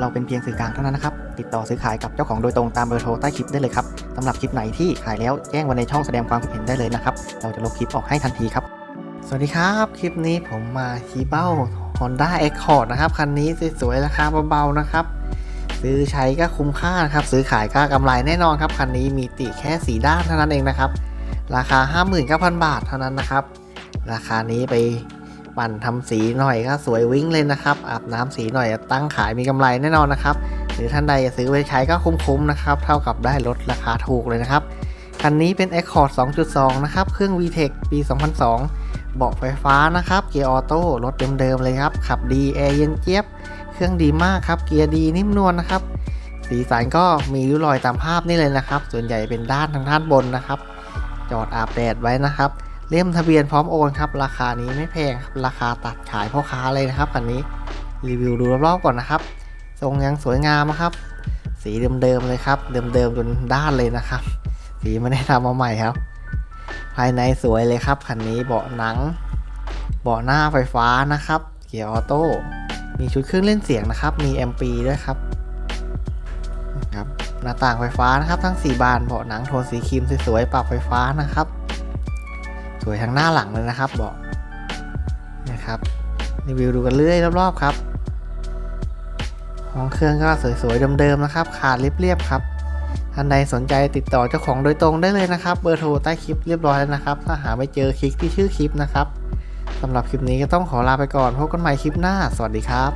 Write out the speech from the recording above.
เราเป็นเพียงสื่อกลางเท่านั้นนะครับ ติดต่อซื้อขายกับเจ้าของโดยตรงตามเบอร์โทรใต้คลิปได้เลยครับสำหรับคลิปไหนที่ขายแล้วแจ้งไว้ในช่องแสดงความคิดเห็นได้เลยนะครับ เราจะลบคลิปออกให้ทันทีครับ สวัสดีครับ คลิปนี้ผมมาฮีเบ้า Honda Accord นะครับ คันนี้สวยๆ ราคาเบาๆ นะครับ ซื้อใช้ก็คุ้มค่านะครับ ซื้อขายก็กำไรแน่นอนครับ คันนี้มีติแค่สีด้านเท่านั้นเองนะครับ ราคา 59,000 บาทเท่านั้นนะครับ ราคานี้ไป ปั่นทำสีหน่อยก็สวยวิ่งเลยนะครับอาบน้ำสีหน่อยตั้งขายมีกำไรแน่นอนนะครับ หรือท่านใดจะซื้อไว้ใช้ก็คุ้มๆนะครับ เท่ากับได้ลดราคาถูกเลยนะครับคันนี้เป็น Accord 2.2 นะครับ เครื่อง VTEC ปี 2002 เบาะไฟฟ้านะครับ เกียร์ออโต้ รถเดิมๆเลยครับ ขับดี แอร์เย็นเจี๊ยบ เครื่องดีมากครับ เกียร์ดีนิ่มนวลนะครับ สีสันก็มีริ้วรอยตามภาพนี่เลยนะครับ ส่วนใหญ่เป็นด้านทางด้านบนนะครับ จอดอาบแดดไว้นะครับ เล่มทะเบียนพร้อมโอนครับ ราคานี้ไม่แพงครับ ราคาตัดขายพ่อค้าเลยนะครับคันนี้รีวิวดูรอบๆก่อนนะครับ ทรงยังสวยงามนะครับ สีเดิมๆเลยครับ เดิมๆจนด้านเลยนะครับ สีไม่ได้ทำมาใหม่ครับ ภายในสวยเลยครับคันนี้เบาะหนัง เบาะหน้าไฟฟ้านะครับ เกียร์ออโต้มีชุดเครื่องเล่นเสียงนะครับ มีแอมปีด้วยครับครับหน้าต่างไฟฟ้านะครับ ทั้ง 4 บานเบาะหนังโทนสีครีมสวยๆปรับไฟฟ้านะครับ สวยทั้งหน้าหลังเลยนะครับเบาะนะครับรีวิวดูกันเรื่อยรอบๆครับห้องเครื่องก็สวยๆเดิมๆนะครับ ขาดเรียบๆครับท่านใดสนใจติดต่อเจ้าของโดยตรงได้เลยนะครับ เบอร์โทรใต้คลิปเรียบร้อยแล้วนะครับ ถ้าหาไม่เจอคลิกที่ชื่อคลิปนะครับสำหรับคลิปนี้ก็ต้องขอลาไปก่อนพบกันใหม่คลิปหน้า สวัสดีครับ